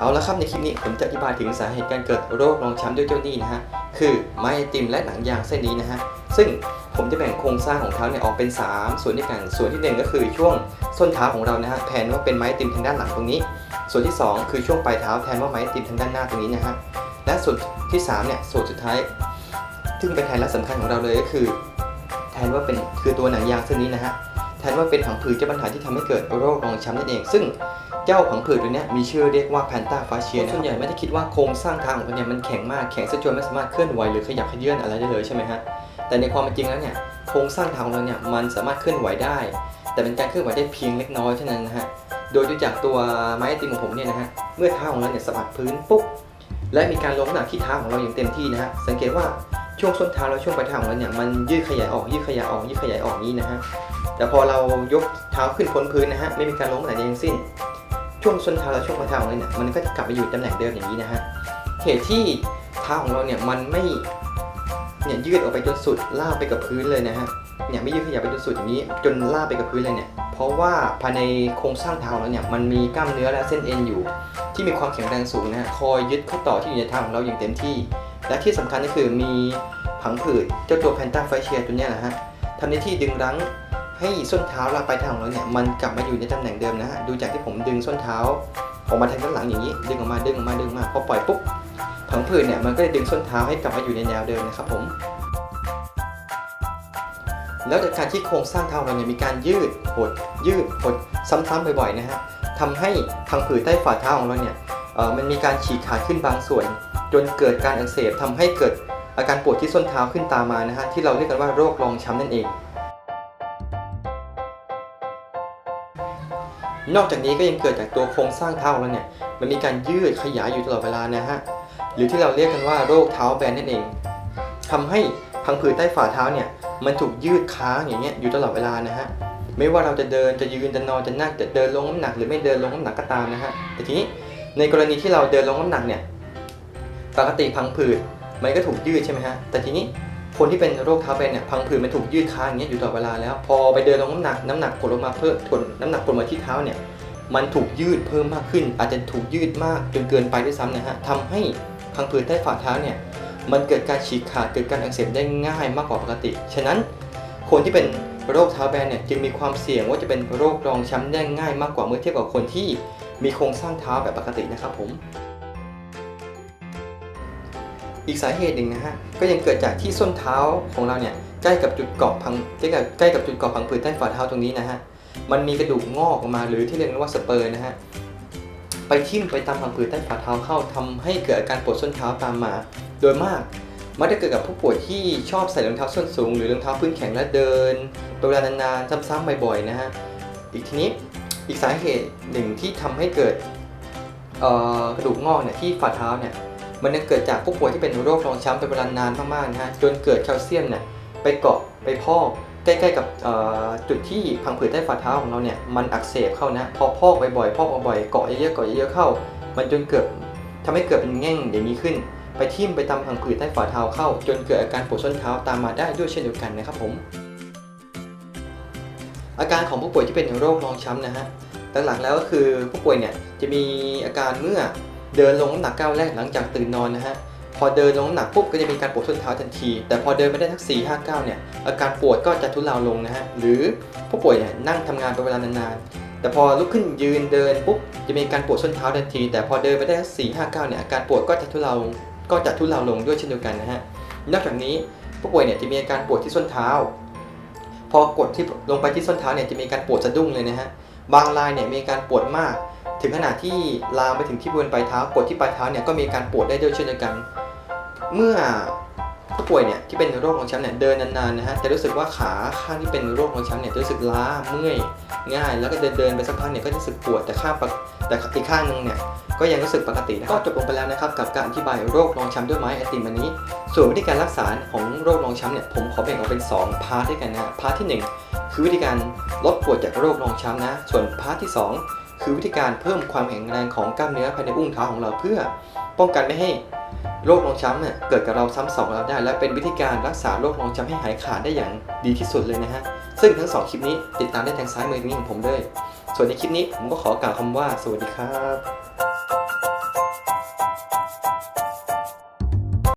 เอาละครับในคลิปนี้ผมจะอธิบายถึงสาเหตุการเกิดโรครองช้ำด้วยเจ้าหนี้นะฮะคือไม้ติมและหนังยางเส้นนี้นะฮะซึ่งผมจะแบ่งโครงสร้างของเท้าเนี่ยออกเป็น 3 ส่วนด้วยกันส่วนที่หนึ่งก็คือช่วงส้นเท้าของเรานะฮะแทนว่าเป็นไม้ติมทางด้านหลังตรงนี้ ส่วนที่ 2 คือช่วงปลายเท้าแทนว่าไม้ติมทางด้านหน้าตรงนี้นะฮะและส่วนที่3เนี่ยส่วนสุดท้าย ซึ่งเป็นไฮไลท์สำคัญของเราเลยก็คือ แทนว่าเป็นคือตัวหนังยางเส้นนี้นะฮะ แทนว่าเป็นผังผืดเจ้าปัญหาที่ทำให้เกิดโรครองช้ำนั่นเอง ซึ่งเจ้าผังผืดตัวนี้มีชื่อเรียกว่าแพนตาฟาเชียส่วนใหญ่ไม่ได้คิดว่าโครงสร้างทางของมันเนี่ยมันแข็งมากแข็งซะจนไม่สามารถเคลื่อนไหวหรือขยับขยื่นอะไรได้เลยใช่ไหมฮะแต่ในความเป็นจริงแล้วเนี่ยโครงสร้างทางของเราเนี่ยมันสามารถเคลื่อนไหวได้ แต่เป็นการเคลื่อนไหวได้เพียงเล็กน้อยเท่านั้นนะฮะโดยดูจากตัวไม้ติมของผมเนี่ยนะฮะเมื่อเท้าของเราเนี่ยสัมผัสพื้นปุ๊บและมีการลงน้ำหนักที่เท้าของเราอย่างเต็มที่นะฮะสังเกตว่า ช่วงส้นเท้าและช่วงปลายเท้าของเราเนี่ยมันยืดขยายออกยืดขยายออกยืดขยายออกนี้นะฮะแต่พอเรายกเท้าขึ้นพ้นพื้นนะฮะไม่มีการล้มไหนใดทั้งสิ้น ช่วงส้นเท้าและช่วงปลายเท้าของเราเนี่ยมันก็จะกลับไปอยู่ตำแหน่งเดิมอย่างนี้นะฮะเหตุที่เท้าของเราเนี่ยมันไม่เนี่ยยืดออกไปจนสุดลากไปกับพื้นเลยนะฮะเนี่ยไม่ยืดขยับไปจนสุดอย่างนี้ จนลากไปกับพื้นเลยเนี่ยเพราะว่าภายในโครงสร้างเท้าของเราเนี่ยมันมีกล้ามเนื้อและเส้นเอ็นอยู่ ที่มีความแข็งแรงสูงนะฮะคอยยึดข้อต่อที่อยู่ในเท้าของเราอย่างเต็มที่ และที่สำคัญก็คือมี ผังผืดเจ้าตัวแพนต้าไฟเชียตัวนี้นะฮะทำหน้าที่ดึงรั้งให้ส้นเท้าและปลายเท้าของเราเนี่ยมันกลับมาอยู่ในตำแหน่งเดิมนะฮะดูจากที่ผมดึงส้นเท้าออกมาทางด้านหลังอย่างนี้ ดึงออกมาดึงออกมาดึงออกมาพอปล่อยปุ๊บผังผืดเนี่ยมันก็จะดึงส้นเท้าให้กลับมาอยู่ในแนวเดิมนะครับผมแล้วจากการที่โครงสร้างเท้าเราเนี่ยมีการยืดหดยืดหดซ้ำๆบ่อยๆนะฮะทำให้พังผืดใต้ฝ่าเท้าของเราเนี่ยมันมีการฉีกขาดขึ้นบางส่วน จนเกิดการอักเสบทำให้เกิด อาการปวดที่ส้นเท้าขึ้นตามมานะฮะที่เราเรียกกันว่าโรครองช้ำนั่นเอง นอกจากนี้ก็ยังเกิดจากตัวโครงสร้างเท้าของเราเนี่ยมันมีการยืดขยายอยู่ตลอดเวลานะฮะหรือที่เราเรียกกันว่าโรคเท้าแบนนั่นเองทำให้พังผืดใต้ฝ่าเท้าเนี่ยมันถูกยืดค้างอย่างเงี้ยอยู่ตลอดเวลานะฮะไม่ว่าเราจะเดินจะยืนจะนอนจะนั่งจะเดินลงน้ำหนักหรือไม่เดินลงน้ำหนักก็ตามนะฮะแต่ทีนี้ในกรณีที่เราเดินลงน้ำหนักเนี่ยปกติพังผืด มันก็ถูกยืดใช่ไหมฮะ แต่ทีนี้คนที่เป็นโรคเท้าแบนเนี่ยพังผืดมันถูกยืดค้างอย่างเงี้ยอยู่ตลอดเวลาแล้ว พอไปเดินลงน้ำหนักน้ำหนักกดลงมาเพิ่มกดน้ำหนักกดมาที่เท้าเนี่ยมันถูกยืดเพิ่มมากขึ้น อาจจะถูกยืดมากจนเกินไปด้วยซ้ำนะฮะทำให้พังผืดใต้ฝ่าเท้าเนี่ยมันเกิดการฉีกขาดเกิดการอักเสบได้ง่ายมากกว่าปกติ ฉะนั้นคนที่เป็นโรคเท้าแบนเนี่ยจึงมีความเสี่ยงว่าจะเป็นโรครองช้ำได้ง่ายมากกว่าเมื่อเทียบกับคนที่มีโครงสร้างเท้าแบบปกตินะครับผม อีกสาเหตุหนึ่งนะฮะก็ยังเกิดจากที่ส้นเท้าของเราเนี่ยใกล้กับจุดเกาะพังใกล้กับใกล้กับจุดเกาะพังผืดใต้ฝ่าเท้าตรงนี้นะฮะมันมีกระดูกงอกออกมาหรือที่เรียกว่าสเปอร์นะฮะไปทิ่มไปตามผังผืดใต้ฝ่าเท้าเข้าทำให้เกิดอาการปวดส้นเท้าตามมา โดยมากมักจะเกิดกับผู้ป่วยที่ชอบใส่รองเท้าส้นสูง หรือรองเท้าพื้นแข็งและเดินเป็นเวลานานๆซ้ำๆบ่อยๆนะฮะอีกทีนี้อีกสาเหตุหนึ่งที่ทำให้เกิดกระดูกงอกเนี่ยที่ฝ่าเท้าเนี่ย มันเกิดจากผู้ป่วยที่เป็นโรครองช้ำเป็นเวลานานมากๆนะฮะจนเกิดแคลเซียมเนี่ยไปเกาะไปพอกใกล้ๆกับจุดที่พังผืดใต้ฝ่าเท้าของเราเนี่ยมันอักเสบเข้านะพอพอกบ่อยๆพอกบ่อยๆเกาะเยอะๆเกาะเยอะๆเข้า มันจนเกิดทำให้เกิดเป็นแง่งอย่างนี้ขึ้น ไปทิ่มไปตามพังผืดใต้ฝ่าเท้าเข้า จนเกิดอาการปวดส้นเท้าตามมาได้ด้วยเช่นเดียวกันนะครับผม อาการของผู้ป่วยที่เป็นโรครองช้ำนะฮะหลักๆแล้วก็คือผู้ป่วยเนี่ยจะมีอาการเมื่อ เดินลงน้ำหนักก้าวแรกหลังจากตื่นนอนนะฮะพอเดินลงน้ำหนักปุ๊บก็จะมีการปวดส้นเท้าทันที แต่พอเดินไปได้ทัก4 5 9เนี่ยอาการปวดก็จะทุเลาลงนะฮะหรือผู้ป่วยเนี่ยนั่งทำงานเป็นเวลานานๆแต่พอลุกขึ้นยืนเดินปุ๊บจะมีการปวดส้นเท้าทันที แต่พอเดินไปได้ทัก4 5 9เนี่ยอาการปวดก็จะทุเลาก็จะทุเลาลงด้วยเช่นเดียวกันนะฮะนอกจากนี้ผู้ป่วยเนี่ยจะมีอาการปวดที่ส้นเท้า พอกดที่ลงไปที่ส้นเท้าเนี่ยจะมีการปวดสะดุ้งเลยนะฮะบางรายเนี่ยมีการปวดมาก ถึงขนาดที่ลามไปถึงที่บริเวณปลายเท้ากดที่ปลายเท้าเนี่ยก็มีการปวดได้ด้วยเช่นเดียวกัน เมื่อผู้ป่วยเนี่ยที่เป็นโรคของช้ำเนี่ยเดินนานๆนะฮะจะรู้สึกว่าขาข้างที่เป็นโรคของช้ำเนี่ยจะรู้สึกล้าเมื่อยง่าย แล้วก็เดินเดินๆไปสักพักเนี่ยก็จะรู้สึกปวดแต่ข้างแต่อีกข้างนึงเนี่ยก็ยังรู้สึกปกตินะก็จบลงไปแล้วนะครับกับการอธิบายโรครองช้ำด้วยไม้ไอติมวันนี้ ส่วนวิธีการรักษาของโรครองช้ำเนี่ยผมขอแบ่งออกเป็น 2 พาร์ทด้วยกันนะฮะพาร์ทที่ 1 คือวิธีการลดปวดจากโรครองช้ำนะ ส่วนพาร์ทที่ 2 คือวิธีการเพิ่มความแข็งแรงของกล้ามเนื้อภายในอุ้งเท้าของเราเพื่อป้องกันไม่ให้โรครองช้ำเนี่ยเกิดกับเราซ้ำสองเราได้ และเป็นวิธีการรักษาโรครองช้ำให้หายขาดได้อย่างดีที่สุดเลยนะฮะ ซึ่งทั้งสองคลิปนี้ติดตามได้ทางซ้ายมือนี้ของผมด้วยส่วนในคลิปนี้ผมก็ขอกล่าวคำว่าสวัสดีครับ